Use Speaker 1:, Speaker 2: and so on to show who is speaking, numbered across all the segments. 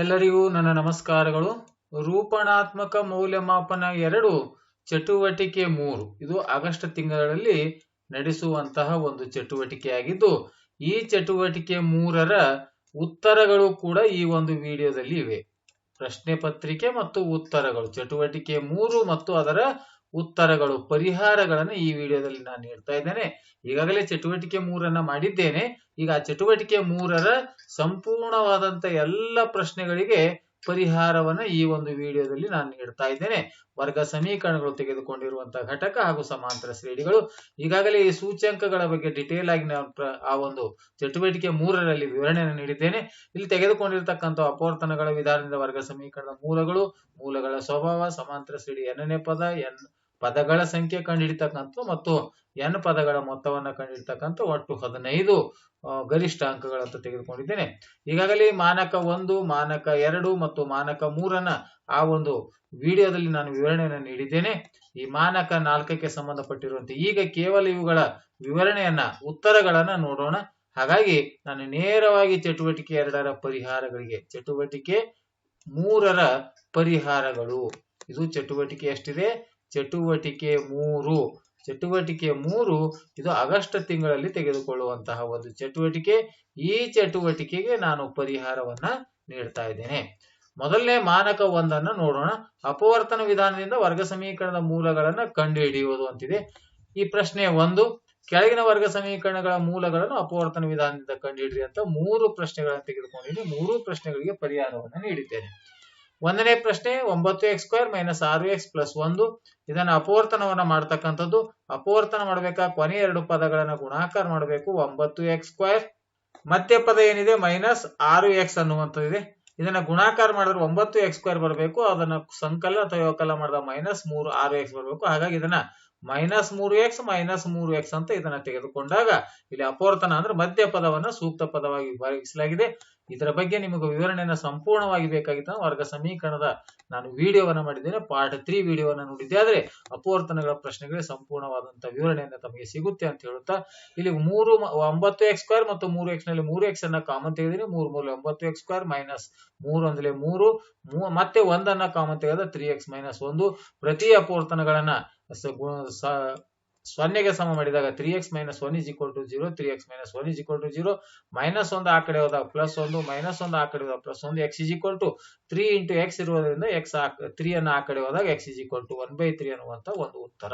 Speaker 1: ಎಲ್ಲರಿಗೂ ನನ್ನ ನಮಸ್ಕಾರಗಳು. ರೂಪಣಾತ್ಮಕ ಮೌಲ್ಯಮಾಪನ ಎರಡು, ಚಟುವಟಿಕೆ ಮೂರು. ಇದು ಆಗಸ್ಟ್ ತಿಂಗಳಲ್ಲಿ ನಡೆಸುವಂತಹ ಒಂದು ಚಟುವಟಿಕೆಯಾಗಿದ್ದು, ಈ ಚಟುವಟಿಕೆ ಮೂರರ ಉತ್ತರಗಳು ಕೂಡ ಈ ಒಂದು ವಿಡಿಯೋದಲ್ಲಿ ಇವೆ. ಪ್ರಶ್ನೆ ಪತ್ರಿಕೆ ಮತ್ತು ಉತ್ತರಗಳು. ಚಟುವಟಿಕೆ ಮೂರು ಮತ್ತು ಅದರ ಉತ್ತರಗಳು, ಪರಿಹಾರಗಳನ್ನು ಈ ವಿಡಿಯೋದಲ್ಲಿ ನಾನು ನೀಡ್ತಾ ಇದ್ದೇನೆ. ಈಗಾಗಲೇ ಚಟುವಟಿಕೆ ಮೂರನ್ನ ಮಾಡಿದ್ದೇನೆ. ಈಗ ಆ ಚಟುವಟಿಕೆ ಮೂರರ ಸಂಪೂರ್ಣವಾದಂತ ಎಲ್ಲ ಪ್ರಶ್ನೆಗಳಿಗೆ ಪರಿಹಾರವನ್ನ ಈ ಒಂದು ವಿಡಿಯೋದಲ್ಲಿ ನಾನು ನೀಡ್ತಾ ಇದ್ದೇನೆ. ವರ್ಗ ಸಮೀಕರಣಗಳು ತೆಗೆದುಕೊಂಡಿರುವಂತಹ ಘಟಕ ಹಾಗೂ ಸಮಾಂತರ ಶ್ರೇಣಿಗಳು. ಈಗಾಗಲೇ ಈ ಸೂಚ್ಯಂಕಗಳ ಬಗ್ಗೆ ಡಿಟೇಲ್ ಆಗಿ ಆ ಒಂದು ಚಟುವಟಿಕೆ ಮೂರರಲ್ಲಿ ವಿವರಣೆಯನ್ನು ನೀಡಿದ್ದೇನೆ. ಇಲ್ಲಿ ತೆಗೆದುಕೊಂಡಿರ್ತಕ್ಕಂಥ ಅಪವರ್ತನಗಳ ವಿಧಾನದಿಂದ ವರ್ಗ ಸಮೀಕರಣದ ಮೂಲಗಳು, ಮೂಲಗಳ ಸ್ವಭಾವ, ಸಮಾಂತರ ಶ್ರೇಣಿ ಎನ್ನನೇ ಪದ, ಎನ್ ಪದಗಳ ಸಂಖ್ಯೆ ಕಂಡುಹಿಡಿತಕ್ಕಂಥ ಮತ್ತು ಎನ್ ಪದಗಳ ಮೊತ್ತವನ್ನ ಕಂಡುಹಿಡಿತಕ್ಕಂಥ ಒಟ್ಟು ಹದಿನೈದು ಗರಿಷ್ಠ ಅಂಕಗಳಂತ ತೆಗೆದುಕೊಂಡಿದ್ದೇನೆ. ಈಗಾಗಲೇ ಮಾನಕ ಒಂದು, ಮಾನಕ ಎರಡು ಮತ್ತು ಮಾನಕ ಮೂರನ್ನ ಆ ಒಂದು ವಿಡಿಯೋದಲ್ಲಿ ನಾನು ವಿವರಣೆಯನ್ನು ನೀಡಿದ್ದೇನೆ. ಈ ಮಾನಕ ನಾಲ್ಕಕ್ಕೆ ಸಂಬಂಧಪಟ್ಟಿರುವಂತೆ ಈಗ ಕೇವಲ ಇವುಗಳ ವಿವರಣೆಯನ್ನ, ಉತ್ತರಗಳನ್ನ ನೋಡೋಣ. ಹಾಗಾಗಿ ನಾನು ನೇರವಾಗಿ ಚಟುವಟಿಕೆ ಎರಡರ ಪರಿಹಾರಗಳಿಗೆ, ಚಟುವಟಿಕೆ ಮೂರರ ಪರಿಹಾರಗಳು. ಇದು ಚಟುವಟಿಕೆ ಎಷ್ಟಿದೆ? ಚಟುವಟಿಕೆ ಮೂರು. ಚಟುವಟಿಕೆ ಮೂರು ಇದು ಆಗಸ್ಟ್ ತಿಂಗಳಲ್ಲಿ ತೆಗೆದುಕೊಳ್ಳುವಂತಹ ಒಂದು ಚಟುವಟಿಕೆ. ಈ ಚಟುವಟಿಕೆಗೆ ನಾನು ಪರಿಹಾರವನ್ನ ನೀಡ್ತಾ ಇದ್ದೇನೆ. ಮೊದಲನೇ ಮಾನಕ ಒಂದನ್ನು ನೋಡೋಣ. ಅಪವರ್ತನ ವಿಧಾನದಿಂದ ವರ್ಗ ಸಮೀಕರಣದ ಮೂಲಗಳನ್ನು ಕಂಡುಹಿಡಿಯುವುದು ಅಂತಿದೆ. ಈ ಪ್ರಶ್ನೆ ಒಂದು, ಕೆಳಗಿನ ವರ್ಗ ಸಮೀಕರಣಗಳ ಮೂಲಗಳನ್ನು ಅಪವರ್ತನ ವಿಧಾನದಿಂದ ಕಂಡುಹಿಡಿರಿ ಅಂತ ಮೂರು ಪ್ರಶ್ನೆಗಳನ್ನು ತೆಗೆದುಕೊಂಡಿದ್ದೀನಿ. ಮೂರು ಪ್ರಶ್ನೆಗಳಿಗೆ ಪರಿಹಾರವನ್ನು ನೀಡಿದ್ದೇನೆ. ಒಂದನೇ ಪ್ರಶ್ನೆ ಒಂಬತ್ತು ಎಕ್ಸ್ ಸ್ಕ್ವೇರ್ ಮೈನಸ್ ಆರು ಎಕ್ಸ್ ಪ್ಲಸ್ ಒಂದು. ಇದನ್ನ ಅಪವರ್ತನವನ್ನು ಮಾಡ್ತಕ್ಕಂಥದ್ದು. ಅಪವರ್ತನ ಮಾಡಬೇಕಾ? ಕೊನೆ ಎರಡು ಪದಗಳನ್ನ ಗುಣಾಕಾರ ಮಾಡಬೇಕು. ಒಂಬತ್ತು ಎಕ್ಸ್ ಸ್ಕ್ವೇರ್. ಮಧ್ಯ ಪದ ಏನಿದೆ? ಮೈನಸ್ ಆರು ಎಕ್ಸ್ ಅನ್ನುವಂಥದ್ದಿದೆ. ಇದನ್ನ ಗುಣಾಕಾರ ಮಾಡಿದ್ರೆ ಒಂಬತ್ತು ಎಕ್ಸ್ ಸ್ಕ್ವೇರ್ ಬರಬೇಕು. ಅದನ್ನ ಸಂಕಲ ಅಥವಾ ಯೋಕಲ ಮಾಡಿದ ಮೈನಸ್ ಮೂರು ಆರು ಎಕ್ಸ್ ಬರಬೇಕು. ಹಾಗಾಗಿ ಇದನ್ನ ಮೈನಸ್ ಮೂರು ಎಕ್ಸ್, ಮೈನಸ್ ಮೂರು ಎಕ್ಸ್ ಅಂತ ಇದನ್ನ ತೆಗೆದುಕೊಂಡಾಗ ಇಲ್ಲಿ ಅಪವರ್ತನ ಅಂದ್ರೆ ಮಧ್ಯ ಪದವನ್ನ ಸೂಕ್ತ ಪದವಾಗಿ ವಿಭಾಗಿಸಲಾಗಿದೆ. ಇದರ ಬಗ್ಗೆ ನಿಮಗೆ ವಿವರಣೆಯನ್ನು ಸಂಪೂರ್ಣವಾಗಿ ಬೇಕಾಗಿತ್ತು. ವರ್ಗ ಸಮೀಕರಣದ ನಾನು ವಿಡಿಯೋವನ್ನ ಮಾಡಿದ್ದೇನೆ. ಪಾರ್ಟ್ ತ್ರೀ ವಿಡಿಯೋವನ್ನ ನೋಡಿದ್ದೆ. ಆದರೆ ಅಪವರ್ತನಗಳ ಪ್ರಶ್ನೆಗಳಿಗೆ ಸಂಪೂರ್ಣವಾದಂತಹ ವಿವರಣೆಯನ್ನು ತಮಗೆ ಸಿಗುತ್ತೆ ಅಂತ ಹೇಳುತ್ತಾ, ಇಲ್ಲಿ ಮೂರು ಒಂಬತ್ತು ಎಕ್ಸ್ ಸ್ಕ್ವೇರ್ ಮತ್ತು ಮೂರು ಎಕ್ಸ್ನಲ್ಲಿ ಮೂರು ಎಕ್ಸ್ ಅನ್ನ ಕಾಮನ್ ತೆಗೆದಿನಿ. ಮೂರು ಮೂರು ಒಂಬತ್ತು ಎಕ್ಸ್ ಸ್ಕ್ವೇರ್ ಮೈನಸ್ ಮೂರು ಅಂದರೆ ಮೂರು. ಮತ್ತೆ ಒಂದನ್ನ ಕಾಮನ್ ತೆಗೆದ ತ್ರೀ ಎಕ್ಸ್ ಮೈನಸ್ ಒಂದು. ಪ್ರತಿ ಅಪವರ್ತನಗಳನ್ನ ಸೊನ್ನೆಗೆ ಸಮ ಮಾಡಿದಾಗ three X minus one is equal to zero three X minus one is equal to zero minus ಒಂದು ಆ ಕಡೆ ಹೋದಾಗ ಪ್ಲಸ್ ಒಂದು ಮೈನಸ್ ಒಂದು ಆ ಕಡೆ ಹೋದಾಗ ಪ್ಲಸ್ ಒಂದು X is equal to three into X ಇರುವುದರಿಂದ ಎಕ್ಸ್ ತ್ರೀ ಅನ್ನು ಆ ಕಡೆ ಹೋದಾಗ X is equal to one by three ಅನ್ನುವಂತ ಒಂದು ಉತ್ತರ.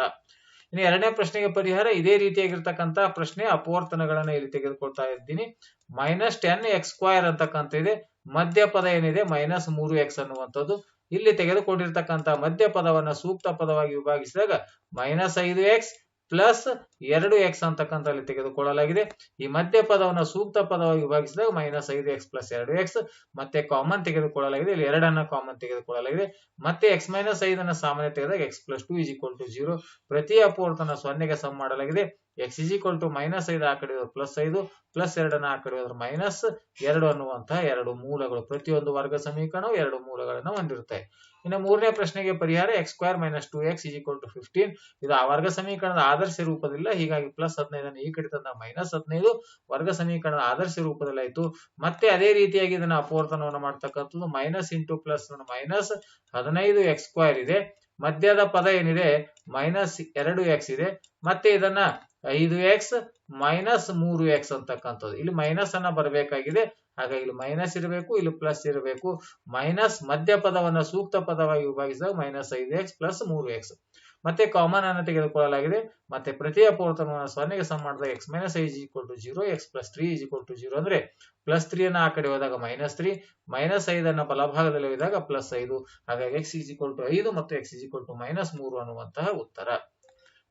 Speaker 1: ಇನ್ನು ಎರಡನೇ ಪ್ರಶ್ನೆಗೆ ಪರಿಹಾರ ಇದೇ ರೀತಿಯಾಗಿರ್ತಕ್ಕಂಥ ಪ್ರಶ್ನೆ ಅಪವರ್ತನಗಳನ್ನು ಇಲ್ಲಿ ತೆಗೆದುಕೊಳ್ತಾ ಇದ್ದೀನಿ. ಮೈನಸ್ ಟೆನ್ ಎಕ್ಸ್ ಸ್ಕ್ವೈರ್ ಅಂತಕ್ಕಂಥ ಇದೆ. ಮಧ್ಯಪದ ಏನಿದೆ? ಮೈನಸ್ ಮೂರು ಎಕ್ಸ್ ಅನ್ನುವಂಥದ್ದು. ಇಲ್ಲಿ ತೆಗೆದುಕೊಂಡಿರ್ತಕ್ಕಂಥ ಮಧ್ಯ ಪದವನ್ನ ಸೂಕ್ತ ಪದವಾಗಿ ವಿಭಾಗಿಸಿದಾಗ ಮೈನಸ್ ಐದು ಎಕ್ಸ್ ಪ್ಲಸ್ ಎರಡು ಎಕ್ಸ್ ಅಂತಕ್ಕಂಥಲ್ಲಿ ತೆಗೆದುಕೊಳ್ಳಲಾಗಿದೆ. ಈ ಮಧ್ಯ ಪದವನ್ನು ಸೂಕ್ತ ಪದವಾಗಿ ವಿಭಾಗಿಸಿದಾಗ ಮೈನಸ್ ಐದು ಎಕ್ಸ್ ಪ್ಲಸ್ ಎರಡು ಎಕ್ಸ್, ಮತ್ತೆ ಕಾಮನ್ ತೆಗೆದುಕೊಳ್ಳಲಾಗಿದೆ. ಇಲ್ಲಿ ಎರಡನ್ನ ಕಾಮನ್ ತೆಗೆದುಕೊಳ್ಳಲಾಗಿದೆ. ಮತ್ತೆ ಎಕ್ಸ್ ಮೈನಸ್ ಐದನ್ನ ಸಾಮಾನ್ಯ ತೆಗೆದಾಗ X plus two equal to zero. ಪ್ರತಿ ಅಪೂರ್ತನ ಸೊನ್ನೆಗೆ ಸಮ ಮಾಡಲಾಗಿದೆ. X is equal to minus ಐದು ಆ ಕಡೆ ಪ್ಲಸ್ ಐದು ಪ್ಲಸ್ ಎರಡನ್ನ ಆ ಕಡೆ ಹೋದ್ರೆ ಮೈನಸ್ ಎರಡು ಅನ್ನುವಂತಹ ಎರಡು ಮೂಲಗಳು. ಪ್ರತಿಯೊಂದು ವರ್ಗ ಸಮೀಕರಣವು ಎರಡು ಮೂಲಗಳನ್ನು ಹೊಂದಿರುತ್ತೆ. ಇನ್ನು ಮೂರನೇ ಪ್ರಶ್ನೆಗೆ ಪರಿಹಾರ X square minus two X is equal to fifteen ಇದು ಆ ವರ್ಗ ಸಮೀಕರಣದ ಆದರ್ಶ ರೂಪದಿಲ್ಲ ಹೀಗಾಗಿ ಪ್ಲಸ್ ಹದಿನೈದನ್ನು ಈ ಕಡೆ ತಂದ ಮೈನಸ್ ಹದಿನೈದು, ವರ್ಗ ಸಮೀಕರಣದ ಆದರ್ಶ ರೂಪದಲ್ಲಿ ಆಯ್ತು. ಮತ್ತೆ ಅದೇ ರೀತಿಯಾಗಿ ಇದನ್ನ ಅಪೋರ್ತನವನ್ನು ಮಾಡ್ತಕ್ಕಂಥದ್ದು ಮೈನಸ್ ಇಂಟು ಪ್ಲಸ್ ಮೈನಸ್ ಹದಿನೈದು ಎಕ್ಸ್ ಸ್ಕ್ವೇರ್ ಇದೆ. ಮಧ್ಯದ ಪದ ಏನಿದೆ? ಮೈನಸ್ ಎರಡು ಎಕ್ಸ್ ಇದೆ. ಮತ್ತೆ ಇದನ್ನ ಐದು ಎಕ್ಸ್ ಮೈನಸ್ ಮೂರು ಎಕ್ಸ್ ಅಂತಕ್ಕಂಥದ್ದು. ಇಲ್ಲಿ ಮೈನಸ್ ಅನ್ನ ಬರಬೇಕಾಗಿದೆ. ಹಾಗಾಗಿ ಇಲ್ಲಿ ಮೈನಸ್ ಇರಬೇಕು, ಇಲ್ಲಿ ಪ್ಲಸ್ ಇರಬೇಕು. ಮೈನಸ್ ಮಧ್ಯ ಪದವನ್ನ ಸೂಕ್ತ ಪದವಾಗಿ ವಿಭಾಗಿಸಿದಾಗ ಮೈನಸ್ ಐದು ಎಕ್ಸ್ ಪ್ಲಸ್ ಮೂರು ಎಕ್ಸ್. ಮತ್ತೆ ಕಾಮನ್ ಅನ್ನು ತೆಗೆದುಕೊಳ್ಳಲಾಗಿದೆ. ಮತ್ತೆ ಪ್ರತಿ ಅಪವರ್ತನವನ್ನು ಸೊನ್ನೆಗೆ ಸಮ ಮಾಡಿದಾಗ X minus is equal to zero, X plus three is equal to zero ಅಂದ್ರೆ ಪ್ಲಸ್ ತ್ರೀ ಅನ್ನ ಆ ಕಡೆ ಹೋದಾಗ ಮೈನಸ್ ತ್ರೀ, ಮೈನಸ್ ಐದನ್ನು ಬಲಭಾಗದಲ್ಲಿ ಹೋದಾಗ ಪ್ಲಸ್ ಐದು. ಹಾಗಾಗಿ ಎಕ್ಸ್ ಈಸ್ ಈಕ್ವಲ್ ಟು ಐದು ಮತ್ತು X is equal to minus ಮೂರು ಅನ್ನುವಂತಹ ಉತ್ತರ.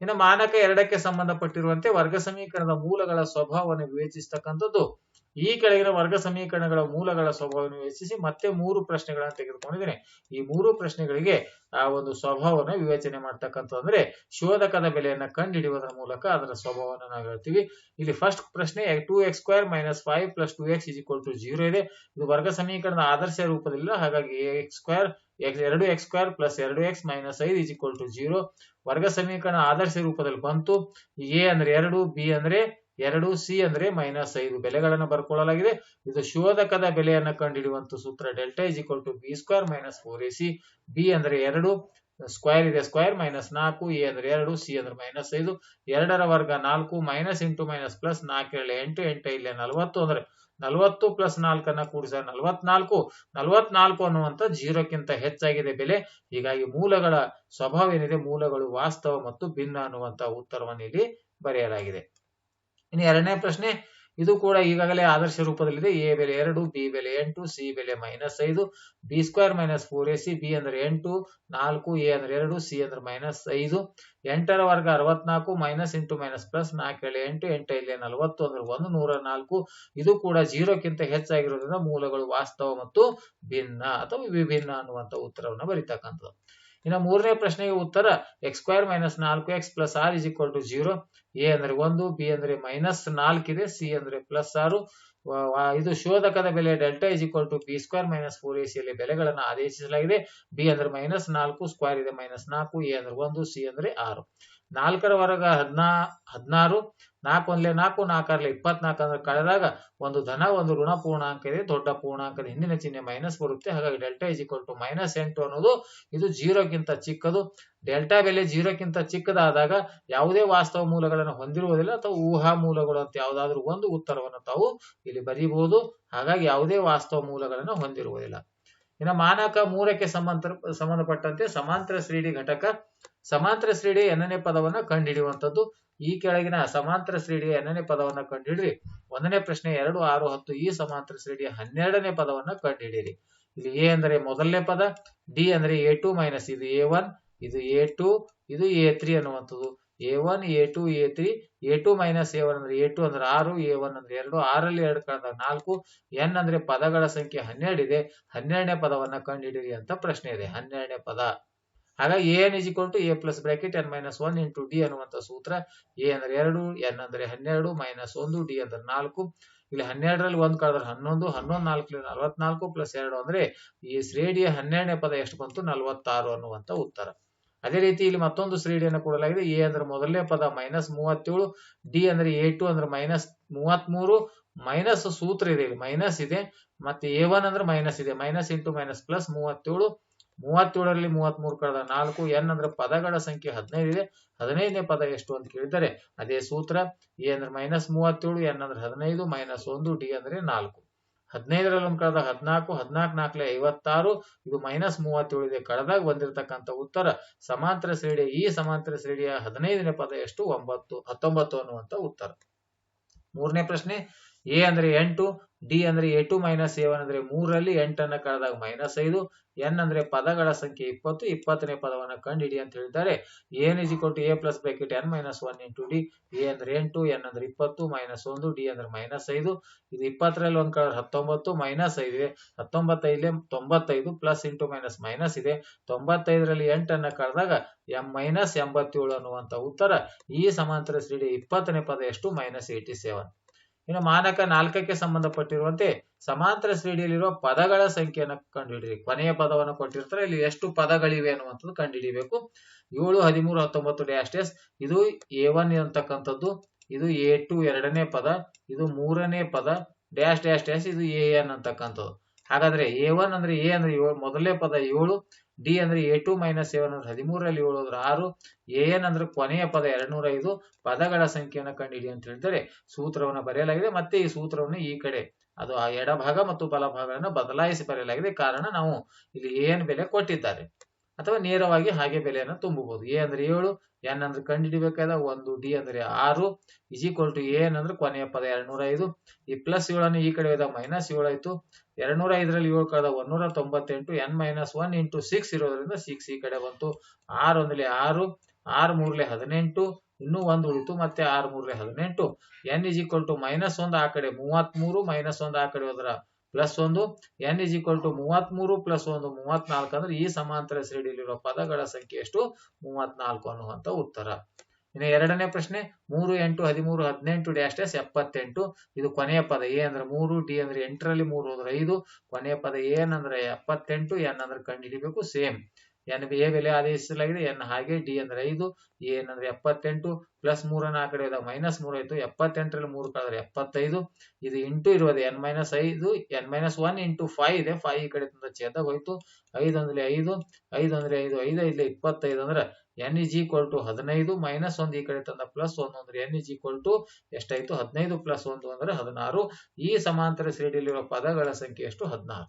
Speaker 1: ಇನ್ನು ಮಾನಕ ಎರಡಕ್ಕೆ ಸಂಬಂಧಪಟ್ಟಿರುವಂತೆ ವರ್ಗ ಸಮೀಕರಣದ ಮೂಲಗಳ ಸ್ವಭಾವವನ್ನು ವಿವೇಚಿಸತಕ್ಕಂಥದ್ದು. ಈ ಕೆಳಗಿನ ವರ್ಗ ಸಮೀಕರಣಗಳ ಮೂಲಗಳ ಸ್ವಭಾವವನ್ನು ವಿವೇಚಿಸಿ ಮತ್ತೆ ಮೂರು ಪ್ರಶ್ನೆಗಳನ್ನು ತೆಗೆದುಕೊಂಡಿದ್ದೇನೆ. ಈ ಮೂರು ಪ್ರಶ್ನೆಗಳಿಗೆ, ಆ, ಒಂದು ಸ್ವಭಾವವನ್ನು ವಿವೇಚನೆ ಮಾಡ್ತಕ್ಕಂಥ ಅಂದ್ರೆ ಶೋಧಕದ ಬೆಲೆಯನ್ನ ಕಂಡುಹಿಡಿಯುವುದರ ಮೂಲಕ ಅದರ ಸ್ವಭಾವವನ್ನು ನಾವು ಹೇಳ್ತೀವಿ. ಇಲ್ಲಿ ಫಸ್ಟ್ ಪ್ರಶ್ನೆ two X square minus five plus two X is equal to zero ಇದೆ. ಇದು ವರ್ಗ ಸಮೀಕರಣದ ಆದರ್ಶ ರೂಪದಲ್ಲಿಲ್ಲ, ಹಾಗಾಗಿ ಎಕ್ಸ್ ಸ್ಕ್ವೇರ್ ಎರಡು ಎಕ್ಸ್ ಸ್ಕ್ವೇರ್ ಪ್ಲಸ್ ಎರಡು ಎಕ್ಸ್ ಮೈನಸ್ ಐದು ಇಸ್ ಈಕ್ವಲ್ ಟು ಜೀರೋ ವರ್ಗ ಸಮೀಕರಣ ಆದರ್ಶ ರೂಪದಲ್ಲಿ ಬಂತು. ಎ ಅಂದ್ರೆ ಎರಡು ಬಿ ಅಂದ್ರೆ ಎರಡು ಸಿ ಅಂದ್ರೆ ಮೈನಸ್ ಐದು. ಬೆಲೆಗಳನ್ನು ಬರ್ಕೊಳ್ಳಲಾಗಿದೆ. ಇದು ಶೋಧಕದ ಬೆಲೆಯನ್ನು ಕಂಡುಹಿಡಿಯುವಂತ ಸೂತ್ರ. Delta is equal to B square minus four A C B ಅಂದ್ರೆ ಎರಡು ಸ್ಕ್ವೇರ್ ಇದೆ ಸ್ಕ್ವೇರ್ ಮೈನಸ್ ನಾಲ್ಕು ಎ ಅಂದ್ರೆ ಎರಡು, ಸಿ ಅಂದ್ರೆ ಮೈನಸ್ ಐದು. ಎರಡರ ವರ್ಗ ನಾಲ್ಕು ಮೈನಸ್ ಇಂಟು ಮೈನಸ್ ಪ್ಲಸ್ ನಾಲ್ಕು ಏಳು ಎಂಟು ಎಂಟು ಇಲ್ಲೇ ನಲವತ್ತು ಅಂದ್ರೆ ನಲವತ್ತು ಪ್ಲಸ್ ನಾಲ್ಕನ್ನ ಕೂಡಿಸ ನಲವತ್ನಾಲ್ಕು. ನಲವತ್ನಾಲ್ಕು ಅನ್ನುವಂತ ಜೀರೋಕ್ಕಿಂತ ಹೆಚ್ಚಾಗಿದೆ ಬೆಲೆ. ಹೀಗಾಗಿ ಮೂಲಗಳ ಸ್ವಭಾವ ಏನಿದೆ? ಮೂಲಗಳು ವಾಸ್ತವ ಮತ್ತು ಭಿನ್ನ ಅನ್ನುವಂತ ಉತ್ತರವನ್ನು ಇಲ್ಲಿ ಬರೆಯಲಾಗಿದೆ. ಇನ್ನು ಎರಡನೇ ಪ್ರಶ್ನೆ ಇದು ಕೂಡ ಈಗಾಗಲೇ ಆದರ್ಶ ರೂಪದಲ್ಲಿದೆ. ಎ ಬೆಲೆ ಎರಡು, ಬಿ ಬೆಲೆ ಎಂಟು, ಸಿ ಬೆಲೆ ಮೈನಸ್ ಐದು. B square minus four A C, B ಅಂದ್ರೆ ಎಂಟು, ನಾಲ್ಕು ಎ ಅಂದ್ರೆ ಎರಡು, ಸಿ ಅಂದ್ರೆ ಮೈನಸ್ ಐದು. ಎಂಟರ ವರ್ಗ ಅರವತ್ನಾಲ್ಕು, ಮೈನಸ್ ಇಂಟು ಮೈನಸ್ ಪ್ಲಸ್ ನಾಲ್ಕು ಏಳು ಎಂಟು ಎಂಟು ಇಲ್ಲಿ ನಲವತ್ತು ಅಂದ್ರೆ ಒಂದು, ನೂರ ನಾಲ್ಕು. ಇದು ಕೂಡ ಜೀರೋಕ್ಕಿಂತ ಹೆಚ್ಚಾಗಿರೋದ್ರಿಂದ ಮೂಲಗಳು ವಾಸ್ತವ ಮತ್ತು ಭಿನ್ನ ಅಥವಾ ವಿಭಿನ್ನ ಅನ್ನುವಂತ ಉತ್ತರವನ್ನು ಬರೀತಕ್ಕಂಥದ್ದು. ಇನ್ನು ಮೂರನೇ ಪ್ರಶ್ನೆಗೆ ಉತ್ತರ ಎಕ್ಸ್ ಸ್ಕ್ವೇರ್ ಮೈನಸ್ ನಾಲ್ಕು X plus R is equal to zero A ಅಂದ್ರೆ ಒಂದು ಬಿ ಅಂದ್ರೆ ಮೈನಸ್ ನಾಲ್ಕಿದೆ ಸಿ ಅಂದ್ರೆ ಪ್ಲಸ್ ಆರು. ಇದು ಶೋಧಕದ ಬೆಲೆ delta is equal to B square minus four A ಸಿಯಲ್ಲಿ ಬೆಲೆಗಳನ್ನು ಆದೇಶಿಸಲಾಗಿದೆ. ಬಿ ಅಂದ್ರೆ ಮೈನಸ್ ನಾಲ್ಕು ಸ್ಕ್ವೇರ್ ಇದೆ ಮೈನಸ್ ನಾಲ್ಕು ಎ ಅಂದ್ರೆ ಒಂದು ಸಿ ಅಂದ್ರೆ ಆರು. ನಾಲ್ಕರ ವರ್ಗ ಹದಿನಾ, ಹದಿನಾರು, ನಾಲ್ಕು ಒಂದ್ಲೆ ನಾಲ್ಕು ನಾಲ್ಕರಲ್ಲಿ ಇಪ್ಪತ್ನಾಲ್ಕು ಅಂದ್ರೆ ಕಳೆದಾಗ ಒಂದು ಧನ, ಒಂದು ಋಣ ಪೂರ್ಣಾಂಕ ಇದೆ, ದೊಡ್ಡ ಪೂರ್ಣಾಂಕದ ಹಿಂದಿನ ಚಿಹ್ನೆ ಮೈನಸ್ ಬರುತ್ತೆ. ಹಾಗಾಗಿ delta is equal to minus ಎಂಟು ಅನ್ನೋದು ಇದು ಜೀರೋಕ್ಕಿಂತ ಚಿಕ್ಕದು. ಡೆಲ್ಟಾ ಬೆಲೆ ಜೀರೋಕ್ಕಿಂತ ಚಿಕ್ಕದಾದಾಗ ಯಾವುದೇ ವಾಸ್ತವ ಮೂಲಗಳನ್ನು ಹೊಂದಿರುವುದಿಲ್ಲ ಅಥವಾ ಊಹಾ ಮೂಲಗಳು ಅಂತ ಯಾವುದಾದ್ರೂ ಒಂದು ಉತ್ತರವನ್ನು ತಾವು ಇಲ್ಲಿ ಬರೀಬಹುದು. ಹಾಗಾಗಿ ಯಾವುದೇ ವಾಸ್ತವ ಮೂಲಗಳನ್ನು ಹೊಂದಿರುವುದಿಲ್ಲ. ಇನ್ನು ಮಾನಕ ಮೂರಕ್ಕೆ ಸಂಬಂಧ, ಸಂಬಂಧಪಟ್ಟಂತೆ ಸಮಾಂತರ ಶ್ರೇಣಿ ಘಟಕ ಸಮಾಂತರ ಶ್ರೇಣಿಯ ಎನ್ನನೇ ಪದವನ್ನ ಕಂಡುಹಿಡಿಯುವಂತದ್ದು ಈ ಕೆಳಗಿನ ಸಮಾಂತರ ಶ್ರೇಣಿಯ ಎನ್ನನೇ ಪದವನ್ನ ಕಂಡುಹಿಡಿರಿ. ಒಂದನೇ ಪ್ರಶ್ನೆ ಎರಡು, ಆರು, ಹತ್ತು, ಈ ಸಮಾಂತರ ಶ್ರೀಡಿಯ ಹನ್ನೆರಡನೇ ಪದವನ್ನ ಕಂಡುಹಿಡಿಯಿರಿ. ಇಲ್ಲಿ ಎ ಅಂದ್ರೆ ಮೊದಲನೇ ಪದ, ಡಿ ಅಂದ್ರೆ ಎ ಟು ಮೈನಸ್ ಇದು ಎ ಒನ್, ಇದು ಎ ಟು, ಇದು ಎ ತ್ರೀ ಅನ್ನುವಂಥದ್ದು. A one, A two, A three, A two minus A one ಅಂದ್ರೆ ಎ ಟು ಅಂದ್ರೆ ಆರು, ಎ ಒನ್ ಅಂದ್ರೆ ಎರಡು, ಆರಲ್ಲಿ ಎರಡು ಕಳೆದ ನಾಲ್ಕು, ಎನ್ ಅಂದ್ರೆ ಪದಗಳ ಸಂಖ್ಯೆ ಹನ್ನೆರಡು ಇದೆ. ಹನ್ನೆರಡನೇ ಪದವನ್ನ ಕಂಡುಹಿಡಿಯಿರಿ ಅಂತ ಪ್ರಶ್ನೆ ಇದೆ. ಹನ್ನೆರಡನೇ ಪದ. ಹಾಗಾಗಿ N is equal to A plus bracket N minus one into D ಅನ್ನುವಂಥ ಸೂತ್ರ ಎ ಅಂದ್ರೆ ಎರಡು ಎನ್ ಅಂದ್ರೆ ಹನ್ನೆರಡು ಮೈನಸ್ ಒಂದು ಡಿ ಅಂದ್ರೆ ನಾಲ್ಕು. ಇಲ್ಲಿ ಹನ್ನೆರಡರಲ್ಲಿ ಒಂದ್ ಕಳೆದ್ರೆ ಹನ್ನೊಂದು ಹನ್ನೊಂದು ನಾಲ್ಕು ನಲವತ್ನಾಲ್ಕು ಪ್ಲಸ್ ಎರಡು ಅಂದ್ರೆ ಈ ಶ್ರೇಣಿಯ ಹನ್ನೆರಡನೇ ಪದ ಎಷ್ಟು ಬಂತು? ನಲವತ್ತಾರು ಅನ್ನುವಂತ ಉತ್ತರ. ಅದೇ ರೀತಿ ಇಲ್ಲಿ ಮತ್ತೊಂದು ಶ್ರೇಣಿಯನ್ನು ಕೊಡಲಾಗಿದೆ. ಎ ಅಂದ್ರೆ ಮೊದಲನೇ ಪದ ಮೈನಸ್ ಮೂವತ್ತೇಳು ಡಿ ಅಂದ್ರೆ ಎ ಟು ಅಂದ್ರೆ ಮೈನಸ್ ಮೂವತ್ಮೂರು ಮೈನಸ್ ಸೂತ್ರ ಇದೆ ಇಲ್ಲಿ ಮೈನಸ್ ಇದೆ. ಮತ್ತೆ ಎ ಒನ್ ಅಂದ್ರೆ ಮೈನಸ್ ಇದೆ ಮೈನಸ್ ಇಂಟು ಮೈನಸ್ ಪ್ಲಸ್ ಮೂವತ್ತೇಳು. ಮೂವತ್ತೇಳರಲ್ಲಿ ಮೂವತ್ಮೂರು ಕಳೆದ ನಾಲ್ಕು, ಎನ್ ಅಂದ್ರೆ ಪದಗಳ ಸಂಖ್ಯೆ ಹದಿನೈದು ಇದೆ. ಹದಿನೈದನೇ ಪದ ಎಷ್ಟು ಅಂತ ಕೇಳಿದರೆ ಅದೇ ಸೂತ್ರ. ಎ ಅಂದ್ರೆ ಮೈನಸ್ ಮೂವತ್ತೇಳು, ಎನ್ ಅಂದ್ರೆ ಹದಿನೈದು, ಮೈನಸ್ ಒಂದು, ಡಿ ಅಂದ್ರೆ ನಾಲ್ಕು. ಹದಿನೈದರಲ್ಲಿ ಒಂದು ಕಳೆದ ಹದಿನಾಲ್ಕು ಹದಿನಾಲ್ಕು ನಾಲ್ಕಲೆ ಐವತ್ತಾರು, ಇದು ಮೈನಸ್ ಮೂವತ್ತೇಳು ಇದೆ. ಕಳೆದಾಗ ಬಂದಿರತಕ್ಕಂಥ ಉತ್ತರ ಸಮಾಂತರ ಶ್ರೇಣಿಯ, ಈ ಸಮಾಂತರ ಶ್ರೇಣಿಯ ಹದಿನೈದನೇ ಪದ ಎಷ್ಟು? ಒಂಬತ್ತು, ಹತ್ತೊಂಬತ್ತು ಅನ್ನುವಂತ ಉತ್ತರ. ಮೂರನೇ ಪ್ರಶ್ನೆ ಎ ಅಂದ್ರೆ ಎಂಟು ಡಿ ಅಂದ್ರೆ A two minus A one ಅಂದ್ರೆ ಮೂರರಲ್ಲಿ ಎಂಟನ್ನ ಕಳೆದಾಗ ಮೈನಸ್ ಐದು ಎನ್ ಅಂದ್ರೆ ಪದಗಳ ಸಂಖ್ಯೆ ಇಪ್ಪತ್ತು, ಇಪ್ಪತ್ತನೇ ಪದವನ್ನು ಕಂಡುಹಿಡಿ ಅಂತ ಹೇಳಿದ್ದಾರೆ. N is equal to A plus bracket N minus one into D A ಅಂದ್ರೆ ಎಂಟು ಎನ್ ಅಂದ್ರೆ ಇಪ್ಪತ್ತು ಮೈನಸ್ ಒಂದು ಡಿ ಅಂದ್ರೆ ಮೈನಸ್ ಐದು. ಇದು ಇಪ್ಪತ್ತರಲ್ಲಿ ಒಂದ್ ಕಳೆದ್ರೆ ಹತ್ತೊಂಬತ್ತು ಮೈನಸ್ ಐದು ಇದೆ. ತೊಂಬತ್ತೈದು ಪ್ಲಸ್ ಇಂಟು ಮೈನಸ್ ಮೈನಸ್ ಇದೆ. ತೊಂಬತ್ತೈದರಲ್ಲಿ ಎಂಟನ್ನ ಕಳೆದಾಗ ಎಂ ಮೈನಸ್ ಎಂಬತ್ತೇಳು ಅನ್ನುವಂತ ಉತ್ತರ. ಈ ಸಮಾಂತರ ಸಿಡಿ ಇಪ್ಪತ್ತನೇ ಪದ ಎಷ್ಟು? ಮೈನಸ್ ಏಯ್ಟಿ ಸೆವೆನ್ ಇನ್ನು ಮಾನಕ ನಾಲ್ಕಕ್ಕೆ ಸಂಬಂಧಪಟ್ಟಿರುವಂತೆ ಸಮಾಂತರ ಶ್ರೇಣಿಯಲ್ಲಿರುವ ಪದಗಳ ಸಂಖ್ಯೆಯನ್ನು ಕಂಡುಹಿಡಿಯಿರಿ. ಕೊನೆಯ ಪದವನ್ನು ಕೊಟ್ಟಿರ್ತಾರೆ. ಇಲ್ಲಿ ಎಷ್ಟು ಪದಗಳಿವೆ ಅನ್ನುವಂಥದ್ದು ಕಂಡುಹಿಡಿಯಬೇಕು. ಏಳು, ಹದಿಮೂರು, ಹತ್ತೊಂಬತ್ತು ಡ್ಯಾಶ್ ಇದು ಎ ಒನ್ ಅಂತಕ್ಕಂಥದ್ದು ಇದು ಎ ಟು ಎರಡನೇ ಪದ. ಇದು ಮೂರನೇ ಪದ. Dash dash dash. ಇದು ಎ ಎನ್ ಅಂತಕ್ಕಂಥದ್ದು. ಹಾಗಾದ್ರೆ ಎ ಒನ್ ಅಂದ್ರೆ ಎ ಅಂದ್ರೆ ಮೊದಲನೇ ಪದ ಏಳು ಡಿ ಅಂದ್ರೆ ಎ ಟು ಮೈನಸ್ ಅಂದ್ರೆ ಹದಿಮೂರರಲ್ಲಿ ಏಳು ಆರು. ಎನ್ ಅಂದ್ರೆ ಕೊನೆಯ ಪದ ಎರಡ್ನೂರ ಐದು ಪದಗಳ ಸಂಖ್ಯೆಯನ್ನು ಕಂಡಿಡಿ ಅಂತ ಹೇಳಿದರೆ ಸೂತ್ರವನ್ನು ಬರೆಯಲಾಗಿದೆ. ಮತ್ತೆ ಈ ಸೂತ್ರವನ್ನು ಈ ಕಡೆ ಅದು ಆ ಎಡಭಾಗ ಮತ್ತು ಬಲಭಾಗಗಳನ್ನು ಬದಲಾಯಿಸಿ ಬರೆಯಲಾಗಿದೆ. ಕಾರಣ ನಾವು ಇಲ್ಲಿ ಎನ್ ಬೆಲೆ ಕೊಟ್ಟಿದ್ದಾರೆ. ಅಥವಾ ನೇರವಾಗಿ ಹಾಗೆ ಬೆಲೆಯನ್ನು ತುಂಬಬಹುದು. ಎ ಅಂದ್ರೆ ಏಳು, ಎನ್ ಅಂದ್ರೆ ಕಂಡುಹಿಡಿಬೇಕಾದ ಒಂದು, ಡಿ ಅಂದ್ರೆ ಆರು ಇಸ್ ಈಕ್ವಲ್ ಟು ಎನ್ ಅಂದ್ರೆ ಕೊನೆಯ ಪದ ಎರಡ್ನೂರ ಐದು ಈ ಪ್ಲಸ್ ಏಳನ್ನು ಈ ಕಡೆ ಹೋದ ಮೈನಸ್ ಏಳಾಯ್ತು. ಆಯ್ತು ಎರಡ್ನೂರ ಐದರಲ್ಲಿ ಏಳು ಕಳೆದ ಒಂದೂರ ತೊಂಬತ್ತೆಂಟು N minus one into six ಇರೋದ್ರಿಂದ ಸಿಕ್ಸ್ ಈ ಕಡೆ ಬಂತು. ಆರು ಒಂದ್ಲೆ ಆರು, ಆರ್ ಮೂರ್ಲೆ ಹದಿನೆಂಟು, ಇನ್ನೂ ಒಂದು ಉಳಿತು, ಮತ್ತೆ ಆರ್ ಮೂರ್ಲೆ ಹದಿನೆಂಟು. N is equal to minus ಒಂದು ಆ ಕಡೆ ಮೂವತ್ಮೂರು ಮೈನಸ್ ಒಂದು ಆ ಕಡೆ ಹೋದ್ರ ಪ್ಲಸ್ ಒಂದು ಎನ್ ಇಸ್ ಈಕ್ವಲ್ ಟು ಮೂವತ್ಮೂರು ಪ್ಲಸ್ ಒಂದು ಮೂವತ್ನಾಲ್ಕು ಅಂದ್ರೆ ಈ ಸಮಾಂತರ ಶ್ರೇಣಿಯಲ್ಲಿರುವ ಪದಗಳ ಸಂಖ್ಯೆ ಎಷ್ಟು? ಮೂವತ್ನಾಲ್ಕು ಅನ್ನುವಂತ ಉತ್ತರ. ಇನ್ನು ಎರಡನೇ ಪ್ರಶ್ನೆ, ಮೂರು ಎಂಟು ಹದಿಮೂರು ಹದಿನೆಂಟು ಡ್ಯಾಶ್ ಡ್ಯಾಶ್ ಎಪ್ಪತ್ತೆಂಟು. ಇದು ಕೊನೆಯ ಪದ ಎ ಅಂದ್ರೆ ಮೂರು ಡಿ ಅಂದ್ರೆ ಎಂಟರಲ್ಲಿ ಮೂರು ಅಂದ್ರೆ ಐದು. ಕೊನೆಯ ಪದ ಎನ್ ಅಂದ್ರೆ ಎಪ್ಪತ್ತೆಂಟು ಎನ್ ಅಂದ್ರೆ ಕಂಡುಹಿಡಿಬೇಕು ಸೇಮ್ ಎನ್ ಎ ಬೆಲೆ ಆದೇಶಿಸಲಾಗಿದೆ, ಎನ್ ಹಾಗೆ ಡಿ ಅಂದ್ರೆ ಐದು, ಎ ಅಂದ್ರೆ ಎಪ್ಪತ್ತೆಂಟು, ಪ್ಲಸ್ ಮೂರನ್ನ ಆ ಕಡೆ ಹೋದಾಗ ಮೈನಸ್ ಮೂರು ಆಯ್ತು, ಎಪ್ಪತ್ತೆಂಟರಲ್ಲಿ ಮೂರು ಕಳೆದ್ರೆ ಎಪ್ಪತ್ತೈದು. ಇದು ಇಂಟು ಇರುವುದು, ಎನ್ ಮೈನಸ್ ಐದು, N minus one into five ಇದೆ, ಫೈವ್ ಈ ಕಡೆ ತಂದ ಛೇದಾಗ ಹೋಯ್ತು. ಐದು ಅಂದ್ರೆ ಐದು ಐದು ಅಂದ್ರೆ ಐದು ಐದು ಇಲ್ಲಿ ಇಪ್ಪತ್ತೈದು ಅಂದ್ರೆ ಎನ್ ಇಜ್ ಈಕ್ವಲ್ ಟು ಹದಿನೈದು, ಮೈನಸ್ ಒಂದು ಈ ಕಡೆ ತಂದ ಪ್ಲಸ್ ಒಂದು ಅಂದ್ರೆ ಎನ್ ಇಜ್ ಈಕ್ವಲ್ ಟು ಎಷ್ಟಾಯ್ತು, ಹದಿನೈದು ಪ್ಲಸ್ ಒಂದು ಅಂದ್ರೆ ಹದಿನಾರು. ಈ ಸಮಾಂತರ ಶ್ರೇಣಿಯಲ್ಲಿರುವ ಪದಗಳ ಸಂಖ್ಯೆ ಎಷ್ಟು? ಹದಿನಾರು.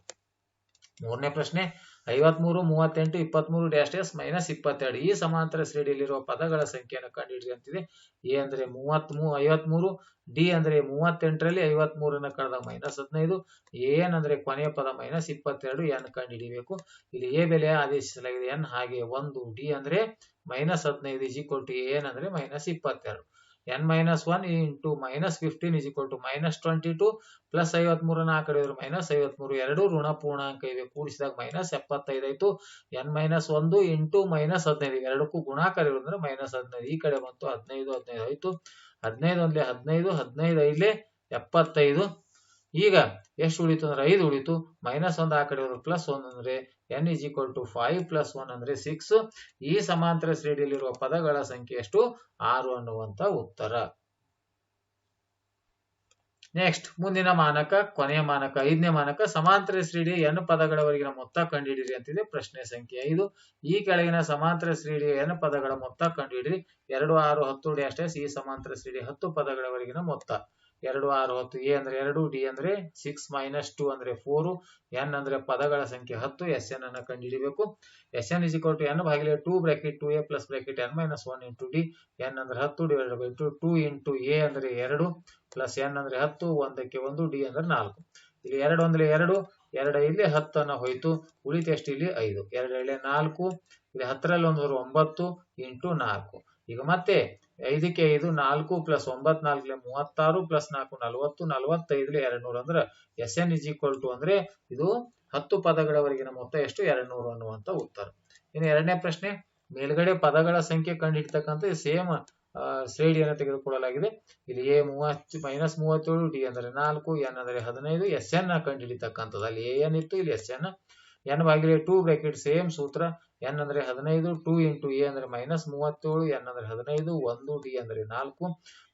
Speaker 1: ಮೂರನೇ ಪ್ರಶ್ನೆ ಐವತ್ಮೂರು, ಮೂವತ್ತೆಂಟು, ಇಪ್ಪತ್ಮೂರು ಡ್ಯಾಶ್ ಡ್ಯಾಶ್ ಮೈನಸ್ ಇಪ್ಪತ್ತೆರಡು. ಈ ಸಮಾಂತರ ಶ್ರೇಣಿಯಲ್ಲಿರುವ ಪದಗಳ ಸಂಖ್ಯೆಯನ್ನು ಕಂಡು ಹಿಡಿದಂತಿದೆ ಎ ಅಂದ್ರೆ ಮೂವತ್ತ್ ಮೂ ಐವತ್ಮೂರು, ಡಿ ಅಂದ್ರೆ ಮೂವತ್ತೆಂಟರಲ್ಲಿ ಐವತ್ಮೂರನ್ನು ಕಳೆದ ಮೈನಸ್ ಹದಿನೈದು. ಎನ್ ಅಂದ್ರೆ ಕೊನೆಯ ಪದ ಮೈನಸ್ ಇಪ್ಪತ್ತೆರಡು ಎನ್ ಕಂಡುಹಿಡಿಬೇಕು ಇಲ್ಲಿ ಎ ಬೆಲೆ ಆದೇಶಿಸಲಾಗಿದೆ. ಎನ್ ಹಾಗೆ ಒಂದು, ಡಿ ಅಂದ್ರೆ ಮೈನಸ್ ಹದಿನೈದು ಈಕ್ವಲ್ ಟು ಎನ್ ಅಂದ್ರೆ ಮೈನಸ್ ಇಪ್ಪತ್ತೆರಡು. N minus one into minus fifteen is equal to minus twenty two plus ಐವತ್ಮೂರನ್ನ ಆ ಕಡೆ ಇದ್ರೆ ಮೈನಸ್ ಐವತ್ಮೂರು. ಎರಡು ಋಣ ಪೂರ್ಣಾಂಕ ಇವೆ. ಕೂಡಿಸಿದಾಗ ಮೈನಸ್ ಎಪ್ಪತ್ತೈದು ಆಯ್ತು. ಎನ್ ಮೈನಸ್ ಒಂದು ಇಂಟು ಮೈನಸ್ ಹದಿನೈದು. ಎರಡಕ್ಕೂ ಗುಣಾಕಾರ ಇರೋದ್ರೆ ಮೈನಸ್ ಹದಿನೈದು. ಈ ಕಡೆ ಬಂತು ಹದಿನೈದು ಹದಿನೈದು ಆಯ್ತು. ಹದಿನೈದು ಒಂದ್ಲೆ ಹದಿನೈದು ಹದಿನೈದು ಐದ್ಲೆ ಎಪ್ಪತ್ತೈದು. ಈಗ ಎಷ್ಟು ಉಳಿತು ಅಂದ್ರೆ ಐದು ಉಳಿತು. ಮೈನಸ್ ಒಂದು ಆ ಕಡೆ ಇರೋದು ಪ್ಲಸ್ ಒಂದು ಅಂದ್ರೆ N is equal to five plus one ಅಂದ್ರೆ ಸಿಕ್ಸ್ ಈ ಸಮಾಂತರ ಶ್ರೇಣಿಯಲ್ಲಿರುವ ಪದಗಳ ಸಂಖ್ಯೆ ಎಷ್ಟು? ಆರು ಅನ್ನುವಂತ ಉತ್ತರ. ನೆಕ್ಸ್ಟ್ ಮುಂದಿನ ಮಾನಕ, ಕೊನೆಯ ಮಾನಕ, ಐದನೇ ಮಾನಕ, ಸಮಾಂತರ ಶ್ರೇಣಿಯ ಎನ್ ಪದಗಳವರೆಗಿನ ಮೊತ್ತ ಕಂಡುಹಿಡಿರಿ ಅಂತಿದೆ ಪ್ರಶ್ನೆ ಸಂಖ್ಯೆ ಐದು. ಈ ಕೆಳಗಿನ ಸಮಾಂತರ ಶ್ರೇಣಿಯ ಎನ್ ಪದಗಳ ಮೊತ್ತ ಕಂಡುಹಿಡಿಯಿರಿ. ಎರಡು, ಆರು, ಹತ್ತು ಡ್ಯಾಶ್ ಡ್ಯಾಶ್ ಈ ಸಮಾಂತರ ಶ್ರೇಣಿ ಹತ್ತು ಪದಗಳವರೆಗಿನ ಮೊತ್ತ. ಎರಡು ಆರು ಹತ್ತು ಎ ಅಂದ್ರೆ ಎರಡು, ಡಿ ಅಂದ್ರೆ ಸಿಕ್ಸ್ ಮೈನಸ್ ಟು ಅಂದ್ರೆ ಫೋರು ಎನ್ ಅಂದ್ರೆ ಪದಗಳ ಸಂಖ್ಯೆ ಹತ್ತು ಎಸ್ ಎನ್ ಅನ್ನ ಕಂಡುಹಿಡಿಬೇಕು. S N is equal to N ಭಾಗಿಲೆ two bracket two A plus bracket N minus one into D N ಅಂದ್ರೆ ಹತ್ತು divide by two two into A ಅಂದ್ರೆ ಎರಡು ಪ್ಲಸ್ ಎನ್ ಅಂದ್ರೆ ಹತ್ತು, ಒಂದಕ್ಕೆ ಒಂದು ಡಿ ಅಂದ್ರೆ ನಾಲ್ಕು. ಇಲ್ಲಿ ಎರಡು ಅಂದ್ರೆ ಎರಡು ಎರಡು ಇಲ್ಲಿ ಹತ್ತನ್ನ ಹೋಯ್ತು, ಉಳಿತು ಎಷ್ಟು ಇಲ್ಲಿ? ಐದು. ಎರಡು ಎಳೆ ನಾಲ್ಕು ಇಲ್ಲಿ ಹತ್ತರಲ್ಲಿ ಒಂದು ಒಂಬತ್ತು, ಇಂಟು ನಾಲ್ಕು. ಈಗ ಮತ್ತೆ ಐದಕ್ಕೆ ಐದು, ನಾಲ್ಕು ಪ್ಲಸ್ ಒಂಬತ್ ನಾಲ್ಕಲೆ ಮೂವತ್ತಾರು, ಪ್ಲಸ್ ನಾಲ್ಕು ನಲವತ್ತು ನಲವತ್ತೈದಲೆ ಎರಡ್ ನೂರು ಅಂದ್ರೆ S N is equal to ಅಂದ್ರೆ ಇದು ಹತ್ತು ಪದಗಳವರೆಗಿನ ಮೊತ್ತ ಎಷ್ಟು? ಎರಡ್ ನೂರು ಅನ್ನುವಂತ ಉತ್ತರ. ಇನ್ನು ಎರಡನೇ ಪ್ರಶ್ನೆ, ಮೇಲ್ಗಡೆ ಪದಗಳ ಸಂಖ್ಯೆ ಕಂಡುಹಿಡ್ತಕ್ಕಂಥ ಸೇಮ್ ಶ್ರೇಣಿಯನ್ನು ತೆಗೆದುಕೊಳ್ಳಲಾಗಿದೆ. ಇಲ್ಲಿ ಎ ಮೂವತ್ತು ಮೈನಸ್ ಮೂವತ್ತೇಳು ಡಿ ಅಂದ್ರೆ ನಾಲ್ಕು ಎನ್ ಅಂದ್ರೆ ಹದಿನೈದು ಎಸ್ ಎನ್ ಕಂಡುಹಿಡಿತಕ್ಕಂಥದ್ದು ಅಲ್ಲಿ ಎ ಎನ್ ಇತ್ತು, ಇಲ್ಲಿ ಎಸ್ ಎನ್ ಎನ್ ಬಾಗಿಲೆ ಟೂ ಬ್ರಾಕೆಟ್ ಸೇಮ್ ಸೂತ್ರ. ಎನ್ ಅಂದ್ರೆ ಹದಿನೈದು, ಟೂ ಇಂಟು ಎ ಅಂದ್ರೆ ಮೈನಸ್ ಮೂವತ್ತೇಳು, ಎನ್ ಅಂದ್ರೆ ಹದಿನೈದು, ಒಂದು ಡಿ ಅಂದ್ರೆ ನಾಲ್ಕು,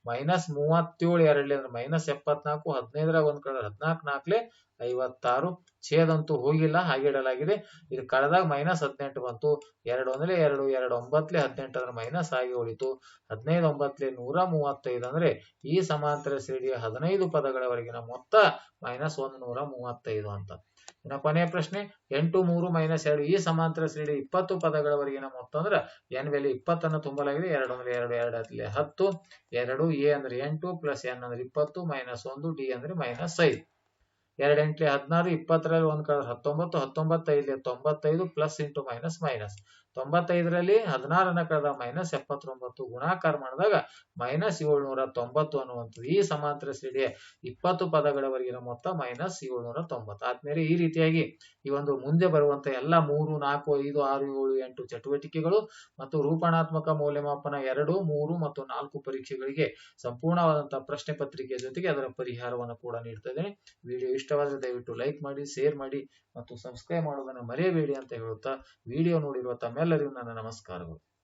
Speaker 1: ಮೈನಸ್ ಮೂವತ್ತೇಳು ಎರಡ್ಲಿ ಅಂದ್ರೆ ಮೈನಸ್ ಎಪ್ಪತ್ನಾಲ್ಕು, ಹದಿನೈದರಾಗ ಒಂದ್ ಕಡೆ, ಹದಿನಾಲ್ಕು ನಾಲ್ಕಲೆ ಐವತ್ತಾರು ಛೇದಂತೂ ಹೋಗಿಲ್ಲ, ಹಾಗೆ ಇಡಲಾಗಿದೆ. ಇದು ಕಳೆದಾಗ ಮೈನಸ್ ಹದಿನೆಂಟು ಬಂತು. ಎರಡು ಅಂದ್ರೆ ಎರಡು ಎರಡು ಒಂಬತ್ಲೆ ಹದಿನೆಂಟು ಅಂದ್ರೆ ಮೈನಸ್ ಆಗಿ ಉಳಿತು. ಹದಿನೈದು ಒಂಬತ್ಲೆ ನೂರ ಮೂವತ್ತೈದು ಅಂದ್ರೆ ಈ ಸಮಾಂತರ ಶ್ರೇಣಿಯ ಹದಿನೈದು ಪದಗಳವರೆಗಿನ ಮೊತ್ತ ಮೈನಸ್ ಒಂದು ನೂರ ಮೂವತ್ತೈದು ಅಂತ. ಇನ್ನು ಕೊನೆಯ ಪ್ರಶ್ನೆ, ಎಂಟು ಮೂರು ಮೈನಸ್ ಎರಡು ಈ ಸಮಾಂತರ ಶ್ರೇಣಿ ಇಪ್ಪತ್ತು ಪದಗಳವರೆಗಿನ ಮೊತ್ತ ಅಂದ್ರೆ ಎನ್ ಬೆಲೆ ಇಪ್ಪತ್ತನ್ನು ತುಂಬಲಾಗಿದೆ. ಎರಡು ಅಂದ್ರೆ ಎರಡು ಎರಡು ಅದ್ಲೆ ಹತ್ತು. ಎರಡು ಎ ಅಂದ್ರೆ ಎಂಟು, ಪ್ಲಸ್ ಎನ್ ಅಂದ್ರೆ ಇಪ್ಪತ್ತು, ಮೈನಸ್ ಒಂದು, ಡಿ ಅಂದ್ರೆ ಮೈನಸ್ ಐದು. ಎರಡು ಎಂಟ್ಲಿ ಹದಿನಾರು ಇಪ್ಪತ್ತರಲ್ಲಿ ಒಂದ್ ಕಡೆ ಹತ್ತೊಂಬತ್ತು ಹತ್ತೊಂಬತ್ತೈದು ತೊಂಬತ್ತೈದು ಪ್ಲಸ್ ಇಂಟು ಮೈನಸ್ ಮೈನಸ್ ತೊಂಬತ್ತೈದರಲ್ಲಿ ಹದಿನಾರನ್ನ ಕಳೆದ ಮೈನಸ್ ಎಪ್ಪತ್ತೊಂಬತ್ತು ಗುಣಾಕಾರ ಮಾಡಿದಾಗ ಮೈನಸ್ ಏಳ್ನೂರ ತೊಂಬತ್ತು ಅನ್ನುವಂಥದ್ದು ಈ ಸಮಾಂತರ ಶ್ರೇಣಿಯ ಇಪ್ಪತ್ತು ಪದಗಳವರೆಗಿನ ಮೊತ್ತ ಮೈನಸ್ ಏಳ್ನೂರ ತೊಂಬತ್ತು. ಆದ್ಮೇಲೆ ಈ ರೀತಿಯಾಗಿ ಈ ಒಂದು ಮುಂದೆ ಬರುವಂತ ಎಲ್ಲ ಮೂರು, ನಾಲ್ಕು, ಐದು, ಆರು, ಏಳು, ಎಂಟು ಚಟುವಟಿಕೆಗಳು ಮತ್ತು ರೂಪಣಾತ್ಮಕ ಮೌಲ್ಯಮಾಪನ ಎರಡು, ಮೂರು ಮತ್ತು ನಾಲ್ಕು ಪರೀಕ್ಷೆಗಳಿಗೆ ಸಂಪೂರ್ಣವಾದಂತಹ ಪ್ರಶ್ನೆ ಪತ್ರಿಕೆಯ ಜೊತೆಗೆ ಅದರ ಪರಿಹಾರವನ್ನು ಕೂಡ ನೀಡ್ತದೆ ವಿಡಿಯೋ ಇಷ್ಟವಾದರೆ ದಯವಿಟ್ಟು ಲೈಕ್ ಮಾಡಿ, ಶೇರ್ ಮಾಡಿ ಮತ್ತು ಸಬ್ಸ್ಕ್ರೈಬ್ ಮಾಡೋದನ್ನು ಮರೆಯಬೇಡಿ ಅಂತ ಹೇಳುತ್ತಾ ವಿಡಿಯೋ ನೋಡಿರುವ ತಮ್ಮೆಲ್ಲರಿಗೂ ನನ್ನ ನಮಸ್ಕಾರಗಳು.